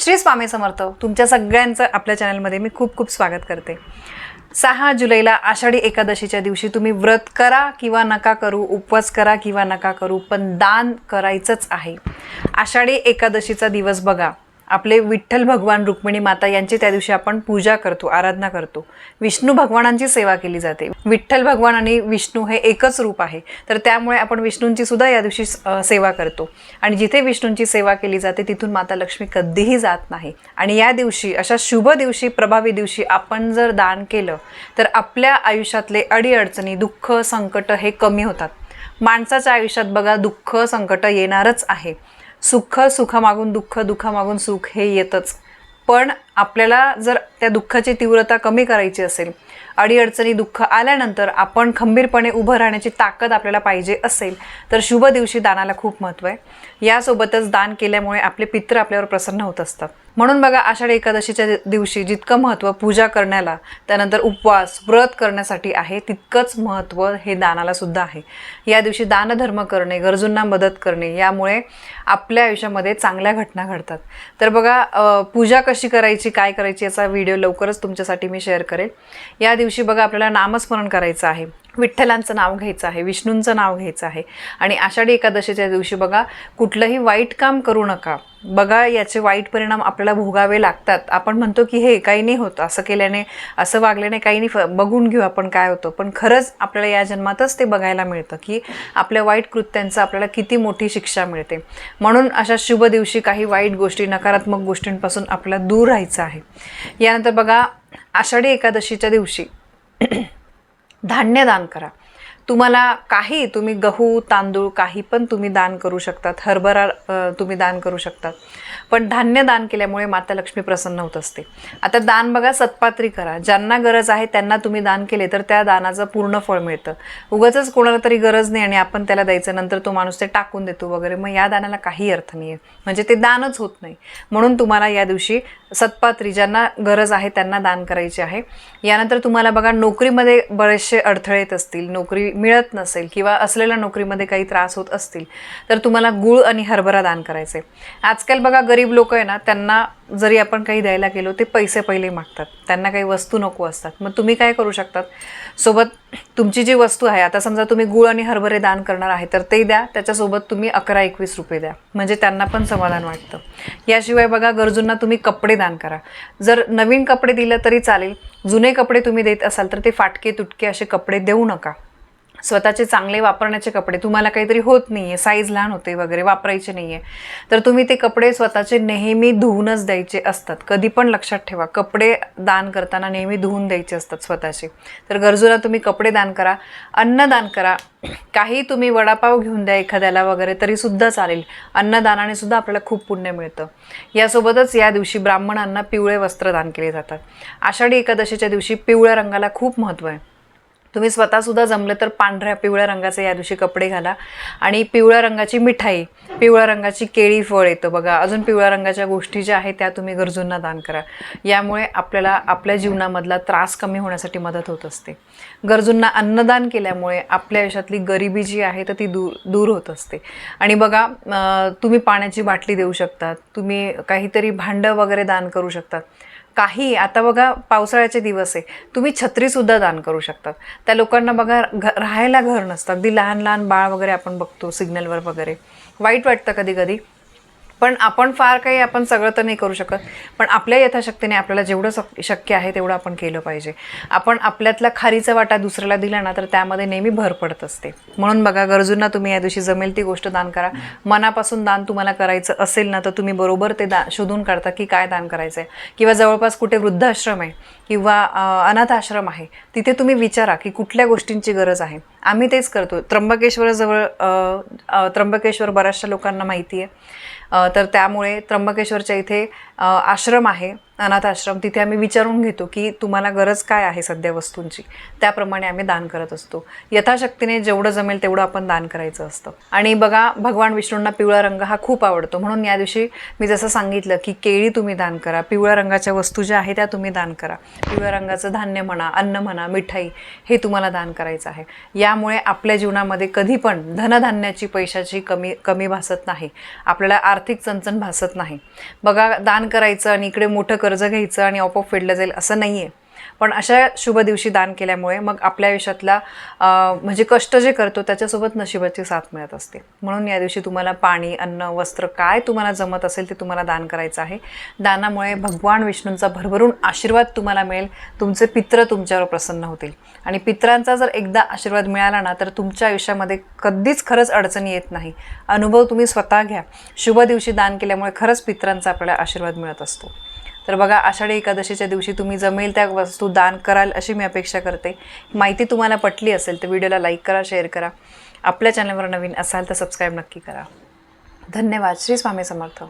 श्री स्वामी समर्थ तुमच्या सगळ्यांचं आपल्या चॅनलमध्ये मी खूप खूप स्वागत करते. सहा जुलैला आषाढी एकादशीच्या दिवशी तुम्ही व्रत करा किंवा नका करू उपवास करा किंवा नका करू पण दान करायचंच आहे. आषाढी एकादशीचा दिवस बघा. आपले विठ्ठल भगवान रुक्मिणी माता यांची त्या दिवशी आपण पूजा करतो आराधना करतो. विष्णू भगवानांची सेवा केली जाते. विठ्ठल भगवान आणि विष्णू हे एकच रूप आहे. तर त्यामुळे आपण विष्णूंची सुद्धा या दिवशी सेवा करतो. आणि जिथे विष्णूंची सेवा केली जाते तिथून माता लक्ष्मी कधीही जात नाही. आणि या दिवशी अशा शुभ दिवशी प्रभावी दिवशी आपण जर दान केलं तर आपल्या आयुष्यातले अडीअडचणी दुःख संकट हे कमी होतात. माणसाच्या आयुष्यात बघा दुःख संकट येणारच आहे. सुख सुखामागून दुःख दुःखामागून सुख हे येतच. पण आपल्याला जर त्या दुःखाची तीव्रता कमी करायची असेल अडीअडचणी दुःख आल्यानंतर आपण खंबीरपणे उभं राहण्याची ताकद आपल्याला पाहिजे असेल तर शुभ दिवशी दानाला खूप महत्त्व आहे. यासोबतच दान केल्यामुळे आपले पित्र आपल्यावर प्रसन्न होत असतात. म्हणून बघा आषाढी एकादशीच्या दिवशी जितकं महत्त्व पूजा करण्याला त्यानंतर उपवास व्रत करण्यासाठी आहे तितकंच महत्त्व हे दानाला सुद्धा आहे. या दिवशी दानधर्म करणे गरजूंना मदत करणे यामुळे आपल्या आयुष्यामध्ये चांगल्या घटना घडतात. तर बघा पूजा कशी करायची काय करायची याचा व्हिडिओ लवकरच तुमच्यासाठी मी शेअर करेल या दिवशी बघा आपल्याला नामस्मरण करायचं आहे. विठ्ठलांचं नाव घ्यायचं आहे विष्णूंचं नाव घ्यायचं आहे. आणि आषाढी एकादशीच्या दिवशी बघा कुठलंही वाईट काम करू नका. बघा याचे वाईट परिणाम आपल्याला भोगावे लागतात. आपण म्हणतो की हे काही नाही होत. असं केल्याने असं वागल्याने काही नाही फ- बघून घेऊ आपण काय होतं. पण खरंच आपल्याला या जन्मातच ते बघायला मिळतं की आपल्या वाईट कृत्यांचं आपल्याला किती मोठी शिक्षा मिळते. म्हणून अशा शुभ दिवशी काही वाईट गोष्टी नकारात्मक गोष्टींपासून आपल्याला दूर राहायचं आहे. यानंतर बघा आषाढी एकादशीच्या दिवशी धान्य दान करा. तुम्हाला काही तुम्ही गहू तांदूळ काही पण तुम्ही दान करू शकतात. हरभरा तुम्ही दान करू शकतात. पण धान्य दान केल्यामुळे माता लक्ष्मी प्रसन्न होत असते. आता दान बघा सत्पात्री करा. ज्यांना गरज आहे त्यांना तुम्ही दान केले तर त्या दानाचं पूर्ण फळ मिळतं. उगाच कोणाला तरी गरज नाही आणि आपण त्याला द्यायचं नंतर तो माणूस ते टाकून देतो वगैरे. मग या दानाला काही अर्थ नाही आहे म्हणजे ते दानच होत नाही. म्हणून तुम्हाला या दिवशी सत्पात्री ज्यांना गरज आहे त्यांना दान करायची आहे. यानंतर तुम्हाला बघा नोकरीमध्ये बरेचसे अडथळे येत असतील. नोकरी मिळत नसेल किंवा असलेल्या नोकरीमध्ये काही त्रास होत असतील तर तुम्हाला गुळ आणि हरभरा दान करायचे. आजकाल बघा गरीब लोक आहे ना त्यांना जरी आपण काही द्यायला गेलो ते पैसे पहिले मागतात. त्यांना काही वस्तू नको असतात. मग तुम्ही काय करू शकतात? सोबत तुमची जी वस्तू आहे आता समजा तुम्ही गुळ आणि हरभरे दान करणार आहे तर ते द्या. त्याच्यासोबत तुम्ही अकरा एकवीस रुपये द्या. म्हणजे त्यांना पण समाधान वाटतं. याशिवाय बघा गरजूंना तुम्ही कपडे दान करा. जर नवीन कपडे दिलं तरी चालेल. जुने कपडे तुम्ही देत असाल तर ते फाटके तुटके असे कपडे देऊ नका. स्वतःचे चांगले वापरण्याचे कपडे. तुम्हाला काहीतरी होत नाही आहे साईज लहान होते वगैरे वापरायचे नाही आहे तर तुम्ही ते कपडे स्वतःचे नेहमी धुवूनच द्यायचे असतात. कधी पण लक्षात ठेवा. कपडे दान करताना नेहमी धुवून द्यायचे असतात स्वतःचे. तर गरजूला तुम्ही कपडे दान करा. अन्न दान करा. काही तुम्ही वडापाव घेऊन द्या एखाद्याला वगैरे तरीसुद्धा चालेल. अन्नदानाने सुद्धा आपल्याला खूप पुण्य मिळतं. यासोबतच या दिवशी ब्राह्मणांना पिवळे वस्त्र दान केले जातात. आषाढी एकादशीच्या दिवशी पिवळ्या रंगाला खूप महत्त्व आहे. तुम्ही स्वतःसुद्धा जमलं तर पांढऱ्या पिवळ्या रंगाचे या दिवशी कपडे घाला. आणि पिवळ्या रंगाची मिठाई पिवळ्या रंगाची केळी फळ येतं बघा. अजून पिवळ्या रंगाच्या गोष्टी ज्या आहेत त्या तुम्ही गरजूंना दान करा. यामुळे आपल्याला आपल्या जीवनामधला त्रास कमी होण्यासाठी मदत होत असते. गरजूंना अन्नदान केल्यामुळे आपल्या आयुष्यातली गरिबी जी आहे तर ती दूर दूर होत असते. आणि बघा तुम्ही पाण्याची बाटली देऊ शकतात. तुम्ही काहीतरी भांडं वगैरे दान करू शकतात. काही आता बघा पावसाळ्याचे दिवस आहे तुम्ही छत्रीसुद्धा दान करू शकतात त्या लोकांना बघा घ राहायला घर नसतं. अगदी लहान लहान बाळ वगैरे आपण बघतो सिग्नलवर वगैरे. वाईट वाटतं कधी कधी पण आपण फार काही आपण सगळं तर नाही करू शकत. पण आपल्या यथाशक्तीने आपल्याला जेवढं शक शक्य आहे तेवढं आपण केलं पाहिजे. आपण आपल्यातला खारीचा वाटा दुसऱ्याला दिला ना तर त्यामध्ये नेहमी भर पडत असते. म्हणून बघा गरजूंना तुम्ही या दिवशी जमेल ती गोष्ट दान करा. मनापासून दान तुम्हाला करायचं असेल ना तर तुम्ही बरोबर ते दा शोधून काढता की काय दान करायचं आहे किंवा जवळपास कुठे वृद्धाश्रम आहे किंवा अनाथाश्रम आहे तिथे तुम्ही विचारा की कुठल्या गोष्टींची गरज आहे. आम्ही तेच करतो. त्र्यंबकेश्वरजवळ त्र्यंबकेश्वर बऱ्याचशा लोकांना माहिती आहे तर त्यामुळे त्र्यंबकेश्वरच्या इथे आश्रम आहे. अनाथ आश्रम तिथे आम्ही विचारून घेतो की तुम्हाला गरज काय आहे सध्या वस्तूंची? त्याप्रमाणे आम्ही दान करत असतो. यथाशक्तीने जेवढं जमेल तेवढं आपण दान करायचं असतं. आणि बघा भगवान विष्णूंना पिवळा रंग हा खूप आवडतो. म्हणून या दिवशी मी जसं सांगितलं की केळी तुम्ही दान करा पिवळ्या रंगाच्या वस्तू ज्या आहेत त्या तुम्ही दान करा. पिवळ्या रंगाचं धान्य म्हणा अन्न म्हणा मिठाई हे तुम्हाला दान करायचं आहे. यामुळे आपल्या जीवनामध्ये कधी पण धनधान्याची पैशाची कमी कमी भासत नाही. आपल्याला आर्थिक चणचण भासत नाही. बघा दान करायचं आणि इकडे मोठं कर कर्ज घ्यायचं आणि आपोआप फेडलं जाईल असं नाही आहे पण अशा शुभ दिवशी दान केल्यामुळे मग आपल्या आयुष्यातला म्हणजे कष्ट जे करतो त्याच्यासोबत नशिबाची साथ मिळत असते. म्हणून या दिवशी तुम्हाला पाणी अन्न वस्त्र काय तुम्हाला जमत असेल ते तुम्हाला दान करायचं आहे. दानामुळे भगवान विष्णूंचा भरभरून आशीर्वाद तुम्हाला मिळेल. तुमचे पित्र तुमच्यावर प्रसन्न होतील. आणि पित्रांचा जर एकदा आशीर्वाद मिळाला ना तर तुमच्या आयुष्यामध्ये कधीच खरंच अडचणी येत नाही. अनुभव तुम्ही स्वतः घ्या. शुभ दिवशी दान केल्यामुळे खरंच पित्रांचा आपल्याला आशीर्वाद मिळत असतो. तर बघा आषाढी एकादशीच्या दिवशी तुम्ही जमेल त्या वस्तू दान कराल अशी मी अपेक्षा करते. माहिती तुम्हाला पटली असेल तर व्हिडिओला लाईक करा शेअर करा. आपल्या चॅनलवर नवीन असाल तर सबस्क्राईब नक्की करा. धन्यवाद. श्री स्वामी समर्थ.